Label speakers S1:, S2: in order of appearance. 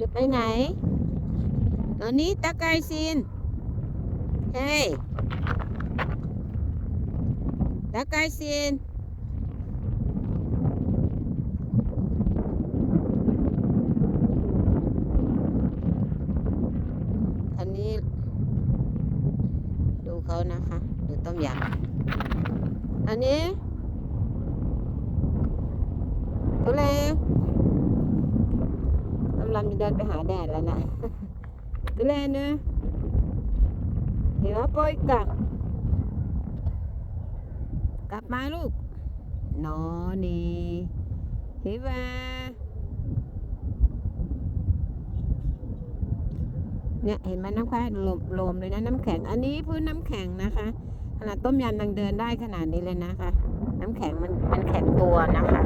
S1: จะไปไหน ตอนนี้ตะไกรซีนเฮ้ยตะไกรซีนอันนี้ ดูเขานะคะ ดูต้มยำอันนี้ตัวเล็กำลังจะเดินไปหาแดดแล้วนะตัวเล็กนะเดี๋ยวปล่อยกลับกลับมาลูกนอนี่ฮิวาเนี่ยเห็นไหมน้ำแข็งลมลมเลยนะน้ำแข็ง อันนี้พื้นน้ำแข็งนะคะขนาดต้มยำยังเดินได้ขนาดนี้เลยนะคะ น้ำแข็งมันมันแข็งตัวนะคะ